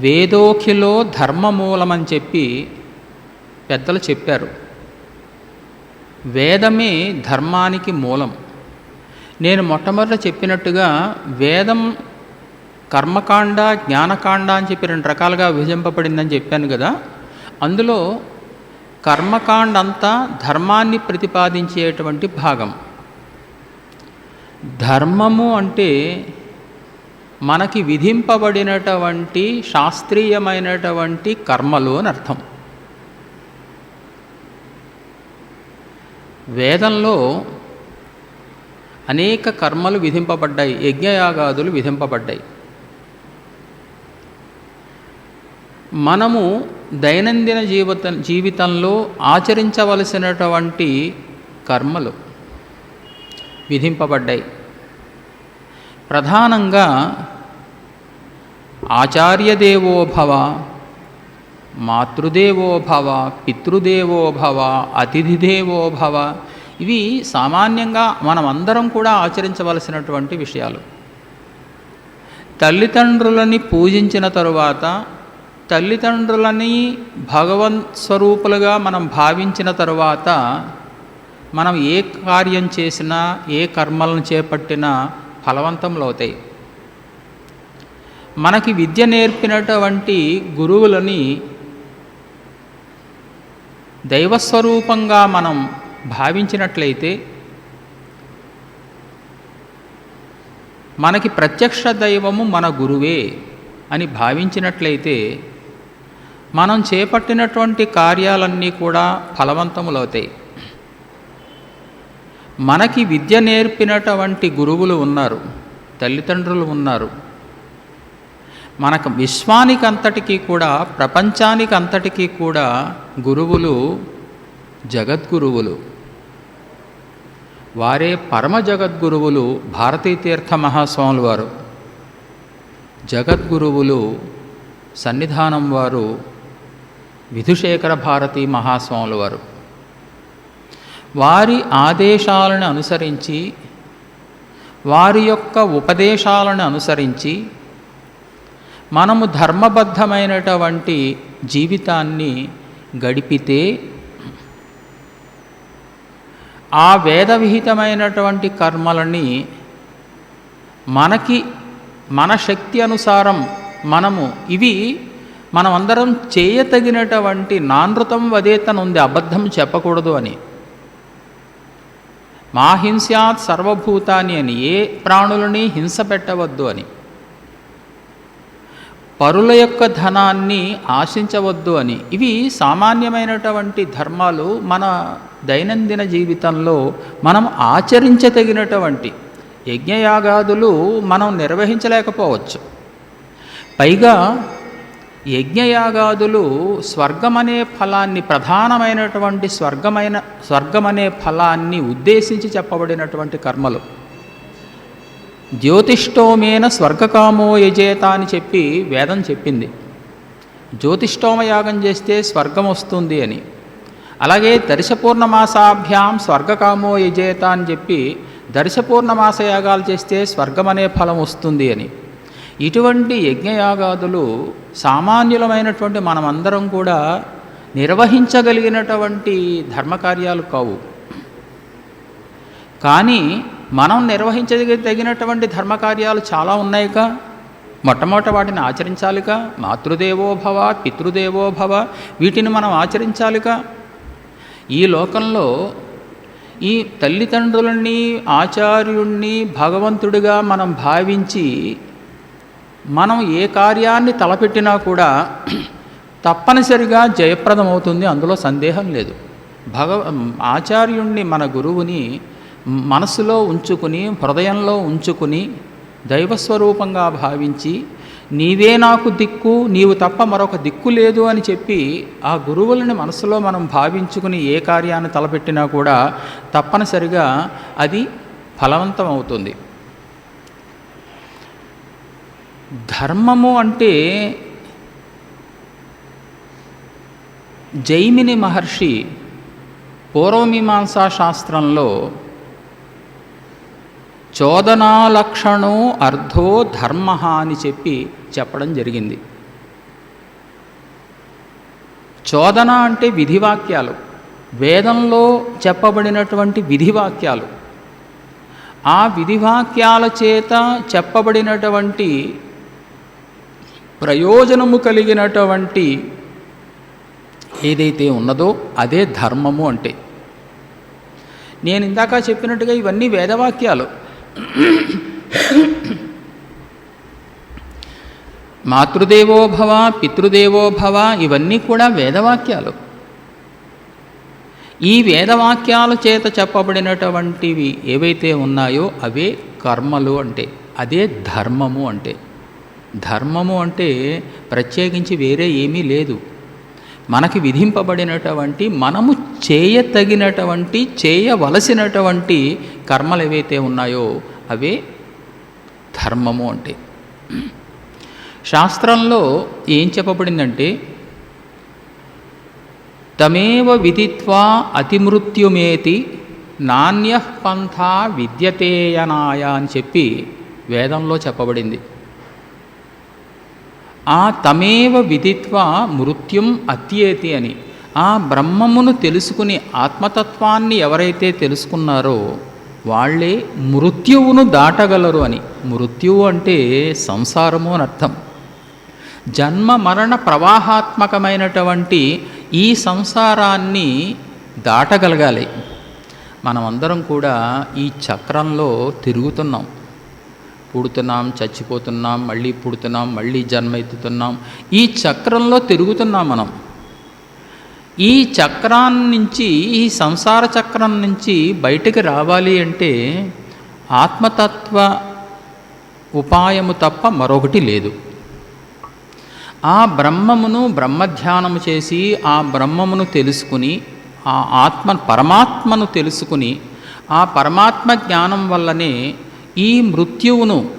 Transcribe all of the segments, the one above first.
వేదోఖిలో ధర్మమూలమని చెప్పి పెద్దలు చెప్పారు. వేదమే ధర్మానికి మూలం. నేను మొట్టమొదట చెప్పినట్టుగా వేదం కర్మకాండ జ్ఞానకాండ అని చెప్పి రెండు రకాలుగా విభజింపబడిందని చెప్పాను కదా. అందులో కర్మకాండ అంతా ధర్మాన్ని ప్రతిపాదించేటువంటి భాగం. ధర్మము అంటే మనకి విధింపబడినటువంటి శాస్త్రీయమైనటువంటి కర్మలు అని అర్థం. వేదంలో అనేక కర్మలు విధింపబడ్డాయి యజ్ఞయాగాదులు విధింపబడ్డాయి. మనము దైనందిన జీవిత జీవితంలో ఆచరించవలసినటువంటి కర్మలు విధింపబడ్డాయి. ప్రధానంగా ఆచార్యదేవో భవ మాతృదేవో భవ పితృదేవో భవ అతిథిదేవో భవ ఇవి సామాన్యంగా మనమందరం కూడా ఆచరించవలసినటువంటి విషయాలు. తల్లిదండ్రులని పూజించిన తరువాత తల్లిదండ్రులని భగవన్ స్వరూపులుగా మనం భావించిన తరువాత మనం ఏ కార్యం చేసినా ఏ కర్మలను చేపట్టినా ఫలవంతములు అవుతాయి మనకి విద్య నేర్పినటువంటి గురువులని దైవస్వరూపంగా మనం భావించినట్లయితే మనకి ప్రత్యక్ష దైవము మన గురువే అని భావించినట్లయితే మనం చేపట్టినటువంటి కార్యాలన్నీ కూడా ఫలవంతములవుతాయి. మనకి విద్య నేర్పినటువంటి గురువులు ఉన్నారు తల్లిదండ్రులు ఉన్నారు. మనకు విశ్వానికి అంతటికీ కూడా ప్రపంచానికి అంతటికీ కూడా గురువులు జగద్గురువులు. వారే పరమ జగద్గురువులు భారతీ తీర్థ మహాస్వాములు వారు. జగద్గురువులు సన్నిధానం వారు విధుశేఖర భారతీ మహాస్వాములు వారు. వారి ఆదేశాలను అనుసరించి వారి యొక్క ఉపదేశాలను అనుసరించి మనము ధర్మబద్ధమైనటువంటి జీవితాన్ని గడిపితే ఆ వేద విహితమైనటువంటి కర్మలని మనకి మన శక్తి అనుసారం మనము ఇవి మనమందరం చేయతగినటువంటి నానృతం వదేతనుంది అబద్ధం చెప్పకూడదు అని. మా హింస్యాత్ సర్వభూతాన్ని అని ఏ ప్రాణులని హింస పెట్టవద్దు అని. పరుల యొక్క ధనాన్ని ఆశించవద్దు అని. ఇవి సామాన్యమైనటువంటి ధర్మాలు మన దైనందిన జీవితంలో మనం ఆచరించదగినటువంటి యజ్ఞయాగాదులు మనం నిర్వహించలేకపోవచ్చు. పైగా యజ్ఞయాగాదులు స్వర్గమనే ఫలాన్ని ప్రధానమైనటువంటి స్వర్గమైన స్వర్గమనే ఫలాన్ని ఉద్దేశించి చెప్పబడినటువంటి కర్మలు. జ్యోతిష్టోమేన స్వర్గకామో యజేత అని చెప్పి వేదం చెప్పింది. జ్యోతిష్టోమ యాగం చేస్తే స్వర్గం వస్తుంది అని. అలాగే దర్శపూర్ణమాసాభ్యాం స్వర్గకామో యజేత అని చెప్పి దర్శపూర్ణమాస యాగాలు చేస్తే స్వర్గమనే ఫలం వస్తుంది అని. ఇటువంటి యజ్ఞయాగాదులు సామాన్యులమైనటువంటి మనమందరం కూడా నిర్వహించగలిగినటువంటి ధర్మకార్యాలు కావు. కానీ మనం నిర్వహించదగినటువంటి ధర్మకార్యాలు చాలా ఉన్నాయిగా. మొట్టమొదట వాటిని ఆచరించాలిగా. మాతృదేవోభవ పితృదేవోభవ వీటిని మనం ఆచరించాలిగా. ఈ లోకంలో ఈ తల్లిదండ్రులని ఆచార్యుణ్ణి భగవంతుడిగా మనం భావించి మనం ఏ కార్యాన్ని తలపెట్టినా కూడా తప్పనిసరిగా జయప్రదమవుతుంది అందులో సందేహం లేదు. భగవ ఆచార్యుణ్ణి మన గురువుని మనసులో ఉంచుకుని హృదయంలో ఉంచుకుని దైవస్వరూపంగా భావించి నీవే నాకు దిక్కు నీవు తప్ప మరొక దిక్కు లేదు అని చెప్పి ఆ గురువులని మనసులో మనం భావించుకుని ఏ కార్యాన్ని తలపెట్టినా కూడా తప్పనిసరిగా అది ఫలవంతం అవుతుంది ధర్మము అంటే జైమిని మహర్షి పూర్వమీమాంసా శాస్త్రంలో చోదనాలక్షణో అర్థో ధర్మ అని చెప్పి చెప్పడం జరిగింది. చోదన అంటే విధివాక్యాలు. వేదంలో చెప్పబడినటువంటి విధివాక్యాలు. ఆ విధివాక్యాల చేత చెప్పబడినటువంటి ప్రయోజనము కలిగినటువంటి ఏదైతే ఉన్నదో అదే ధర్మము అంటే. నేను ఇందాక చెప్పినట్టుగా ఇవన్నీ వేదవాక్యాలు. మాతృదేవోభవ పితృదేవోభవ ఇవన్నీ కూడా వేదవాక్యాలు. ఈ వేదవాక్యాల చేత చెప్పబడినటువంటివి ఏవైతే ఉన్నాయో అవే కర్మలు అంటే అదే ధర్మము అంటే. ధర్మము అంటే ప్రత్యేకించి వేరే ఏమీ లేదు. మనకి విధింపబడినటువంటి మనము చేయతగినటువంటి చేయవలసినటువంటి కర్మలు ఏవైతే ఉన్నాయో అవే ధర్మము అంటే. శాస్త్రంలో ఏం చెప్పబడిందంటే తమేవ విదిత్వా అతిమృత్యుమేతి నాణ్య పంథా విద్యతేయనాయ అని చెప్పి వేదంలో చెప్పబడింది. ఆ తమేవ విదిత్వా మృత్యుం అత్యేతి అని. ఆ బ్రహ్మమును తెలుసుకుని ఆత్మతత్వాన్ని ఎవరైతే తెలుసుకున్నారో వాళ్ళే మృత్యువును దాటగలరు అని. మృత్యువు అంటే సంసారము అని అర్థం. జన్మ మరణ ప్రవాహాత్మకమైనటువంటి ఈ సంసారాన్ని దాటగలగాలి. మనమందరం కూడా ఈ చక్రంలో తిరుగుతున్నాం. పుడుతున్నాం చచ్చిపోతున్నాం మళ్ళీ పుడుతున్నాం మళ్ళీ జన్మ ఎత్తుతున్నాం ఈ చక్రంలో తిరుగుతున్నాం మనం. ఈ చక్రాన్ని నుంచి ఈ సంసార చక్రం నుంచి బయటికి రావాలి అంటే ఆత్మతత్వ ఉపాయము తప్ప మరొకటి లేదు. ఆ బ్రహ్మమును బ్రహ్మధ్యానము చేసి ఆ బ్రహ్మమును తెలుసుకుని ఆ ఆత్మ పరమాత్మను తెలుసుకుని ఆ పరమాత్మ జ్ఞానం వల్లనే ఈ మృత్యువును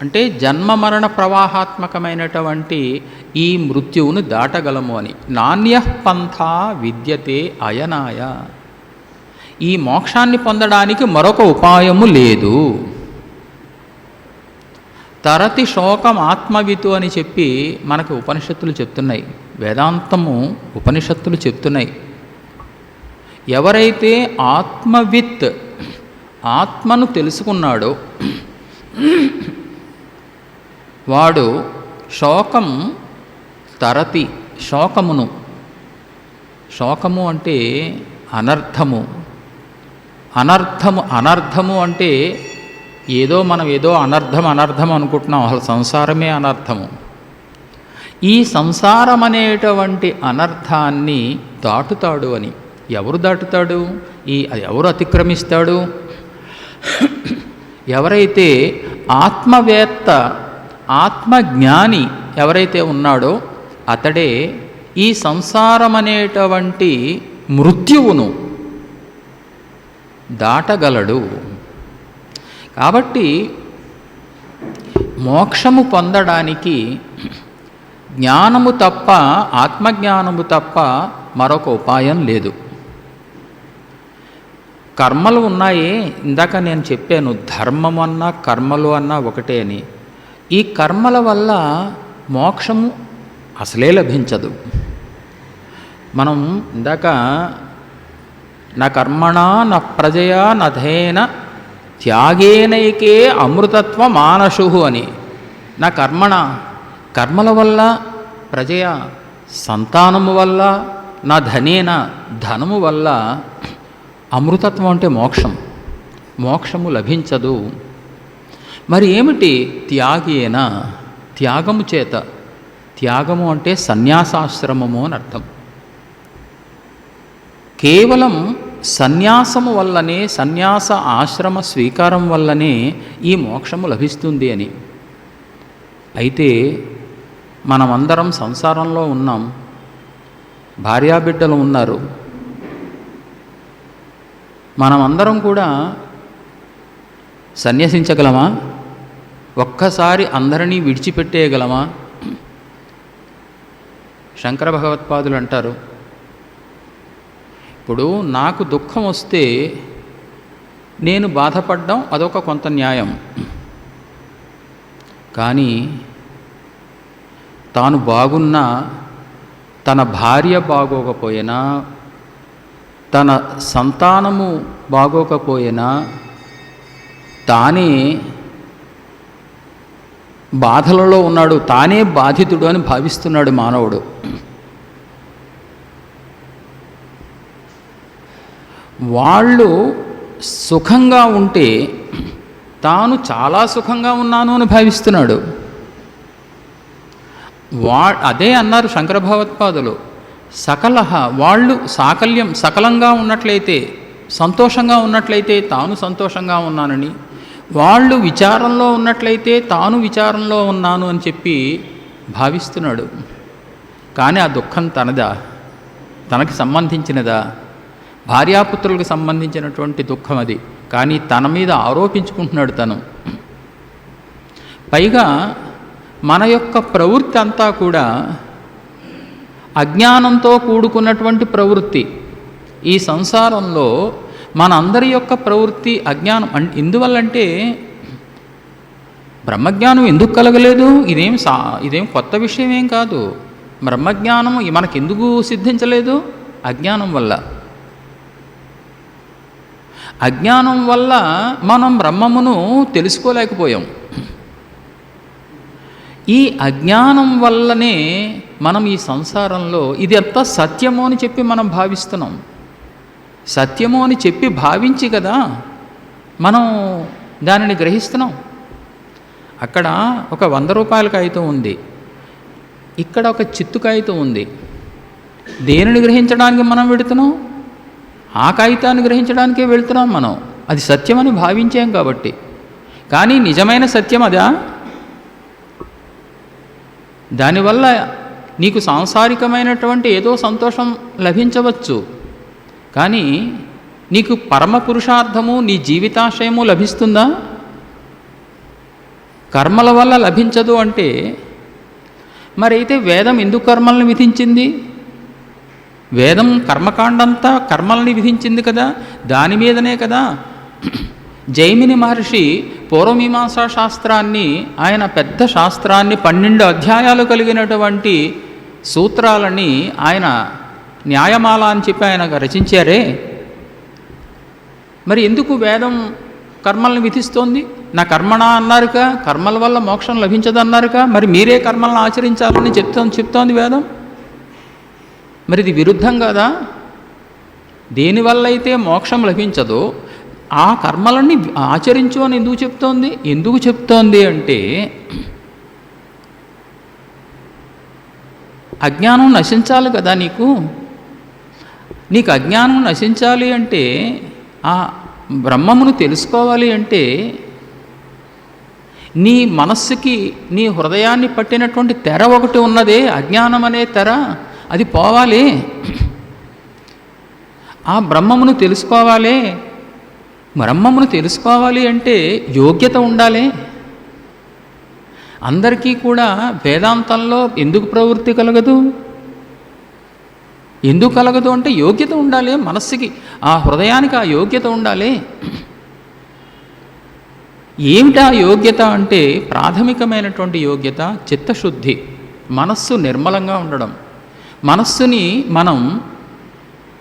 అంటే జన్మ మరణ ప్రవాహాత్మకమైనటువంటి ఈ మృత్యువును దాటగలము అని. నాణ్య పంథా విద్యతే అయనాయ. ఈ మోక్షాన్ని పొందడానికి మరొక ఉపాయము లేదు. తరతి శోకం ఆత్మవితు అని చెప్పి మనకు ఉపనిషత్తులు చెప్తున్నాయి. వేదాంతము ఉపనిషత్తులు చెప్తున్నాయి. ఎవరైతే ఆత్మవిత్ ఆత్మను తెలుసుకున్నాడో వాడు శోకం తరతి శోకమును. శోకము అంటే అనర్థము. అనర్థము అనర్థము అంటే ఏదో మనం ఏదో అనర్థం అనర్థం అనుకుంటున్నాం అసలు సంసారమే అనర్థము. ఈ సంసారం అనేటువంటి అనర్థాన్ని దాటుతాడు అని. ఎవరు దాటుతాడు? ఈ ఎవరు అతిక్రమిస్తాడు? ఎవరైతే ఆత్మవేత్త ఆత్మజ్ఞాని ఎవరైతే ఉన్నాడో అతడే ఈ సంసారం అనేటువంటి మృత్యువును దాటగలడు. కాబట్టి మోక్షము పొందడానికి జ్ఞానము తప్ప ఆత్మజ్ఞానము తప్ప మరొక ఉపాయం లేదు. కర్మలు ఉన్నాయి. ఇందాక నేను చెప్పాను ధర్మం అన్నా కర్మలు అన్నా ఒకటే అని. ఈ కర్మల వల్ల మోక్షము అసలే లభించదు. మనం ఇందాక నా కర్మణ నా ప్రజయా నధేన త్యాగేనైకే అమృతత్వ మానసు అని. నా కర్మణ కర్మల వల్ల ప్రజయ సంతానము వల్ల నా ధనేన ధనము వల్ల అమృతత్వం అంటే మోక్షం. మోక్షము లభించదు. మరి ఏమిటి త్యాగేన? త్యాగము చేత. త్యాగము అంటే సన్యాసాశ్రమము అని అర్థం. కేవలం సన్యాసము వల్లనే సన్యాస ఆశ్రమ స్వీకారం వల్లనే ఈ మోక్షము లభిస్తుంది అని. అయితే మనమందరం సంసారంలో ఉన్నాం. భార్యాబిడ్డలు ఉన్నారు. మనమందరం కూడా సన్యసించగలమా? ఒక్కసారి అందరినీ విడిచిపెట్టేయగలమా? శంకర భగవత్పాదులు అంటారు ఇప్పుడు నాకు దుఃఖం వస్తే నేను బాధపడ్డం అదొక కొంత న్యాయం. కానీ తాను బాగున్నా తన భార్య బాగోకపోయినా తన సంతానము బాగోకపోయినా తానే బాధలలో ఉన్నాడు తానే బాధితుడు అని భావిస్తున్నాడు మానవుడు. వాళ్ళు సుఖంగా ఉంటే తాను చాలా సుఖంగా ఉన్నాను అని భావిస్తున్నాడు. వా అదే అన్నారు శంకర భగవత్పాదులు. సకల వాళ్ళు సాకల్యం సకలంగా ఉన్నట్లయితే సంతోషంగా ఉన్నట్లయితే తాను సంతోషంగా ఉన్నానని వాళ్ళు విచారంలో ఉన్నట్లయితే తాను విచారంలో ఉన్నాను అని చెప్పి భావిస్తున్నాడు. కానీ ఆ దుఃఖం తనదా? తనకి సంబంధించినదా? భార్యాపుత్రులకు సంబంధించినటువంటి దుఃఖం అది. కానీ తన మీద ఆరోపించుకుంటున్నాడు తను. పైగా మన యొక్క ప్రవృత్తి అంతా కూడా అజ్ఞానంతో కూడుకున్నటువంటి ప్రవృత్తి. ఈ సంసారంలో మన అందరి యొక్క ప్రవృత్తి అజ్ఞానం. అం ఎందువల్లంటే బ్రహ్మజ్ఞానం ఎందుకు కలగలేదు? ఇదేం సా ఇదేం కొత్త విషయం ఏం కాదు. బ్రహ్మజ్ఞానం మనకెందుకు సిద్ధించలేదు? అజ్ఞానం వల్ల. అజ్ఞానం వల్ల మనం బ్రహ్మమును తెలుసుకోలేకపోయాం. ఈ అజ్ఞానం వల్లనే మనం ఈ సంసారంలో ఇది ఎంత సత్యమో అని చెప్పి మనం భావిస్తున్నాం. సత్యము అని చెప్పి భావించి కదా మనం దానిని గ్రహిస్తున్నాం. అక్కడ ఒక వంద రూపాయల కాగితం ఉంది. ఇక్కడ ఒక చిత్తు కాగితం ఉంది. దేనిని గ్రహించడానికి మనం వెళుతున్నాం ఆ కాగితాన్ని గ్రహించడానికే వెళ్తున్నాం మనం. అది సత్యమని భావించాం కాబట్టి. కానీ నిజమైన సత్యం అదా దానివల్ల నీకు సాంసారికమైనటువంటి ఏదో సంతోషం లభించవచ్చు. కానీ నీకు పరమ పురుషార్థము నీ జీవితాశయము లభిస్తుందా? కర్మల వల్ల లభించదు అంటే మరైతే వేదం ఎందుకు కర్మల్ని విధించింది? వేదం కర్మకాండంతా కర్మల్ని విధించింది కదా దాని మీదనే కదా. జైమిని మహర్షి పూర్వమీమాంసా శాస్త్రాన్ని ఆయన పెద్ద శాస్త్రాన్ని పన్నెండు అధ్యాయాలు కలిగినటువంటి సూత్రాలని ఆయన న్యాయమాల అని చెప్పి ఆయన రచించారే. మరి ఎందుకు వేదం కర్మల్ని విధిస్తోంది? నా కర్మణ అన్నారుక? కర్మల వల్ల మోక్షం లభించదన్నారుగా మరి మీరే కర్మలను ఆచరించాలని చెప్తో చెప్తోంది వేదం? మరి ఇది విరుద్ధం కదా? దేనివల్ల అయితే మోక్షం లభించదో ఆ కర్మలన్నీ ఆచరించు అని ఎందుకు చెప్తోంది? ఎందుకు చెప్తోంది అంటే అజ్ఞానం నశించాలి కదా నీకు? నీకు అజ్ఞానం నశించాలి అంటే ఆ బ్రహ్మమును తెలుసుకోవాలి అంటే నీ మనస్సుకి నీ హృదయాన్ని పట్టినటువంటి తెర ఒకటి ఉన్నదే అజ్ఞానం అనే తెర. అది పోవాలి. ఆ బ్రహ్మమును తెలుసుకోవాలి. బ్రహ్మమును తెలుసుకోవాలి అంటే యోగ్యత ఉండాలి. అందరికీ కూడా వేదాంతంలో ఎందుకు ప్రవృత్తి కలగదు? ఎందుకు కలగదు అంటే యోగ్యత ఉండాలి మనస్సుకి. ఆ హృదయానికి ఆ యోగ్యత ఉండాలి. ఏమిటి ఆ యోగ్యత అంటే ప్రాథమికమైనటువంటి యోగ్యత? చిత్తశుద్ధి. మనస్సు నిర్మలంగా ఉండడం. మనస్సుని మనం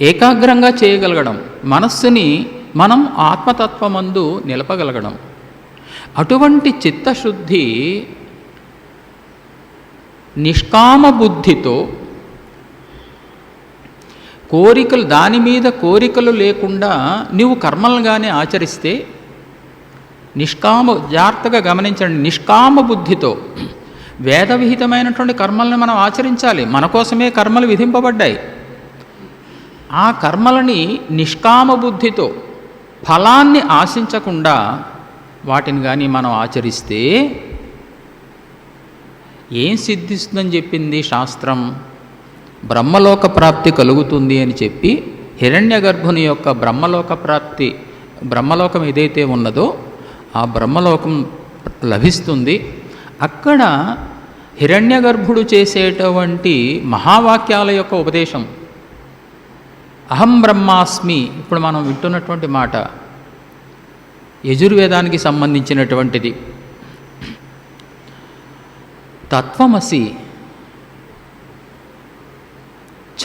ఏకాగ్రంగా చేయగలగడం. మనస్సుని మనం ఆత్మతత్వమందు నిలపగలగడం. అటువంటి చిత్తశుద్ధి నిష్కామ బుద్ధితో కోరికలు దాని మీద కోరికలు లేకుండా నీవు కర్మలుగానే ఆచరిస్తే నిష్కామ జాగ్రత్తగా గమనించండి నిష్కామ బుద్ధితో వేదవిహితమైనటువంటి కర్మల్ని మనం ఆచరించాలి. మన కోసమే కర్మలు విధింపబడ్డాయి. ఆ కర్మలని నిష్కామ బుద్ధితో ఫలాన్ని ఆశించకుండా వాటిని కానీ మనం ఆచరిస్తే ఏం సిద్ధిస్తుందని చెప్పింది శాస్త్రం? బ్రహ్మలోక ప్రాప్తి కలుగుతుంది అని చెప్పి హిరణ్య గర్భుని యొక్క బ్రహ్మలోక ప్రాప్తి బ్రహ్మలోకం ఏదైతే ఉన్నదో ఆ బ్రహ్మలోకం లభిస్తుంది. అక్కడ హిరణ్య గర్భుడు చేసేటువంటి మహావాక్యాల యొక్క ఉపదేశం అహం బ్రహ్మాస్మి. ఇప్పుడు మనం వింటున్నటువంటి మాట యజుర్వేదానికి సంబంధించినటువంటిది. తత్వమసి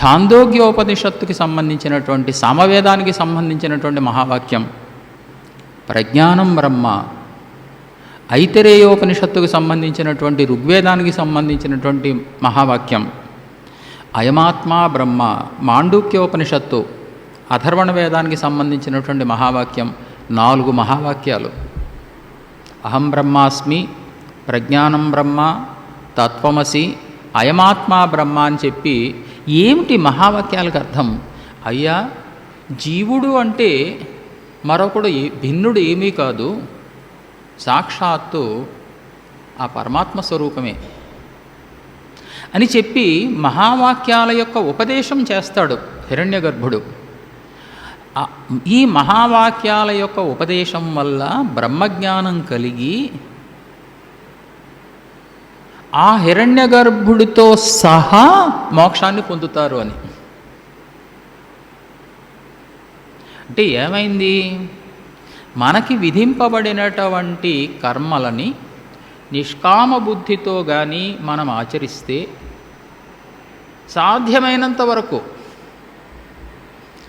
ఛాందోగ్యోపనిషత్తుకి సంబంధించినటువంటి సామవేదానికి సంబంధించినటువంటి మహావాక్యం. ప్రజ్ఞానం బ్రహ్మ. ఐతరేయోపనిషత్తుకు సంబంధించినటువంటి ఋగ్వేదానికి సంబంధించినటువంటి మహావాక్యం. అయమాత్మా బ్రహ్మ మాండూక్యోపనిషత్తు అథర్వణ వేదానికి సంబంధించినటువంటి మహావాక్యం నాలుగు మహావాక్యాలు. అహం బ్రహ్మాస్మి ప్రజ్ఞానం బ్రహ్మ తత్వమసి అయమాత్మా బ్రహ్మ అని చెప్పి ఏమిటి మహావాక్యాలకు అర్థం? అయ్యా జీవుడు అంటే మరొకడు భిన్నుడు ఏమీ కాదు. సాక్షాత్తు ఆ పరమాత్మ స్వరూపమే. అని చెప్పి మహావాక్యాల యొక్క ఉపదేశం చేస్తాడు హిరణ్యగర్భుడు. ఈ మహావాక్యాల యొక్క ఉపదేశం వల్ల బ్రహ్మజ్ఞానం కలిగి ఆ హిరణ్యగర్భుడితో సహా మోక్షాన్ని పొందుతారు అని. అంటే ఏమైంది? మనకి విధింపబడినటువంటి కర్మలని నిష్కామ బుద్ధితో కానీ మనం ఆచరిస్తే సాధ్యమైనంత వరకు.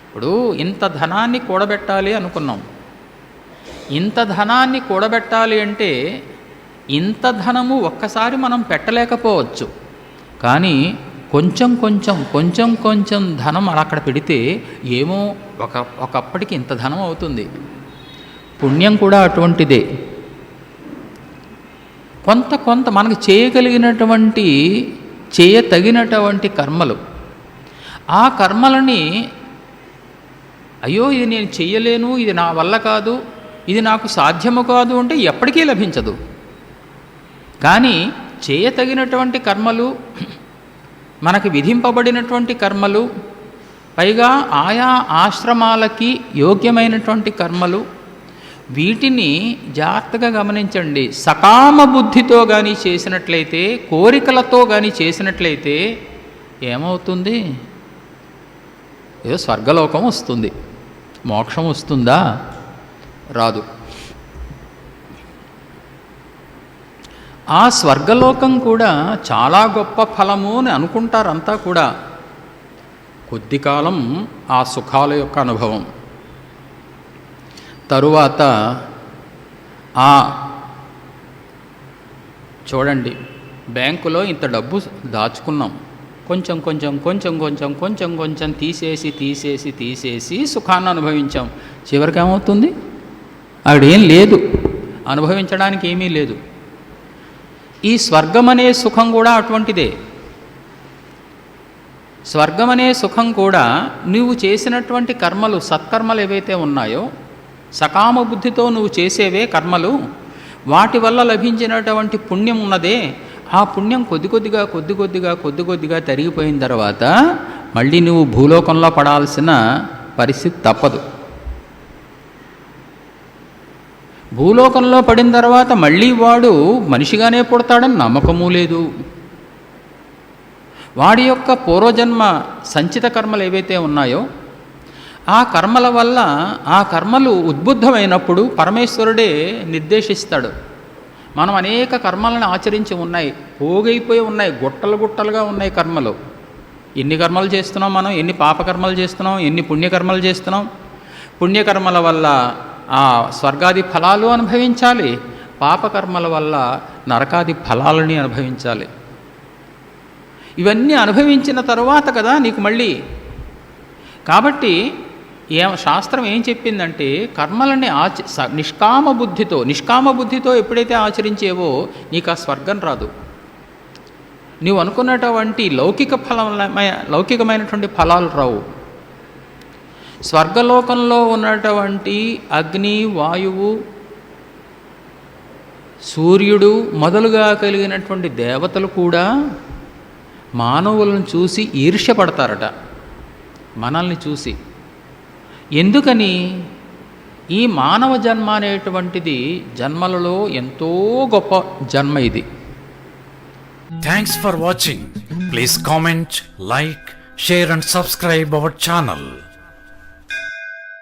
ఇప్పుడు ఇంత ధనాన్ని కూడబెట్టాలి అనుకున్నాం. ఇంత ధనాన్ని కూడబెట్టాలి అంటే ఇంత ధనము ఒక్కసారి మనం పెట్టలేకపోవచ్చు. కానీ కొంచెం కొంచెం కొంచెం కొంచెం ధనం అలా అక్కడ పెడితే ఏమో ఒక ఒకప్పటికి ఇంత ధనం అవుతుంది. పుణ్యం కూడా అటువంటిదే. కొంత కొంత మనకు చేయగలిగినటువంటి చేయతగినటువంటి కర్మలు. ఆ కర్మలని అయ్యో ఇది నేను చెయ్యలేను ఇది నా వల్ల కాదు ఇది నాకు సాధ్యము కాదు అంటే ఎప్పటికీ లభించదు. కానీ చేయతగినటువంటి కర్మలు మనకి విధింపబడినటువంటి కర్మలు పైగా ఆయా ఆశ్రమాలకి యోగ్యమైనటువంటి కర్మలు వీటిని జాగ్రత్తగా గమనించండి. సకామ బుద్ధితో కానీ చేసినట్లయితే కోరికలతో కానీ చేసినట్లయితే ఏమవుతుంది? ఏదో స్వర్గలోకం వస్తుంది. మోక్షం వస్తుందా? రాదు. ఆ స్వర్గలోకం కూడా చాలా గొప్ప ఫలము అని అనుకుంటారంతా కూడా. కొద్ది కాలం ఆ సుఖాల యొక్క అనుభవం. తరువాత ఆ చూడండి బ్యాంకులో ఇంత డబ్బు దాచుకున్నాం. కొంచెం కొంచెం కొంచెం కొంచెం కొంచెం కొంచెం తీసేసి తీసేసి తీసేసి సుఖాన్ని అనుభవించాం. చివరికి ఏమవుతుంది? అక్కడేం లేదు. అనుభవించడానికి ఏమీ లేదు. ఈ స్వర్గం అనే సుఖం కూడా అటువంటిదే. స్వర్గం అనే సుఖం కూడా నువ్వు చేసినటువంటి కర్మలు సత్కర్మలు ఏవైతే ఉన్నాయో సకామ బుద్ధితో నువ్వు చేసేవే కర్మలు. వాటి వల్ల లభించినటువంటి పుణ్యం ఉన్నదే. ఆ పుణ్యం కొద్ది కొద్దిగా కొద్ది కొద్దిగా కొద్ది కొద్దిగా తరిగిపోయిన తర్వాత మళ్ళీ నువ్వు భూలోకంలో పడాల్సిన పరిస్థితి తప్పదు. భూలోకంలో పడిన తర్వాత మళ్ళీ వాడు మనిషిగానే పుడతాడని నమ్మకము లేదు. వాడి యొక్క పూర్వజన్మ సంచిత కర్మలు ఏవైతే ఉన్నాయో ఆ కర్మల వల్ల ఆ కర్మలు ఉద్బుద్ధమైనప్పుడు పరమేశ్వరుడే నిర్దేశిస్తాడు. మనం అనేక కర్మలను ఆచరించి ఉన్నాయి పోగైపోయి ఉన్నాయి గుట్టలు గుట్టలుగా ఉన్నాయి కర్మలు. ఎన్ని కర్మలు చేస్తున్నాం మనం? ఎన్ని పాపకర్మలు చేస్తున్నాం? ఎన్ని పుణ్యకర్మలు చేస్తున్నాం? పుణ్యకర్మల వల్ల ఆ స్వర్గాది ఫలాలు అనుభవించాలి పాపకర్మల వల్ల నరకాది ఫలాలని అనుభవించాలి. ఇవన్నీ అనుభవించిన తరువాత కదా నీకు మళ్ళీ. కాబట్టి ఏ శాస్త్రం ఏం చెప్పిందంటే కర్మలని ఆచ స- నిష్కామ బుద్ధితో నిష్కామ బుద్ధితో ఎప్పుడైతే ఆచరించేవో నీకు ఆ స్వర్గం రాదు. నీవు అనుకున్నటువంటి లౌకిక ఫలమైన లౌకికమైనటువంటి ఫలాలు రావు. స్వర్గలోకంలో ఉన్నటువంటి అగ్ని వాయువు సూర్యుడు మొదలుగా కలిగినటువంటి దేవతలు కూడా మానవులను చూసి ఈర్ష్యపడతారట మనల్ని చూసి. ఎందుకని? ఈ మానవ జన్మ అనేటువంటిది జన్మలలో ఎంతో గొప్ప జన్మ ఇది. Thanks for watching please comment like share and subscribe our channel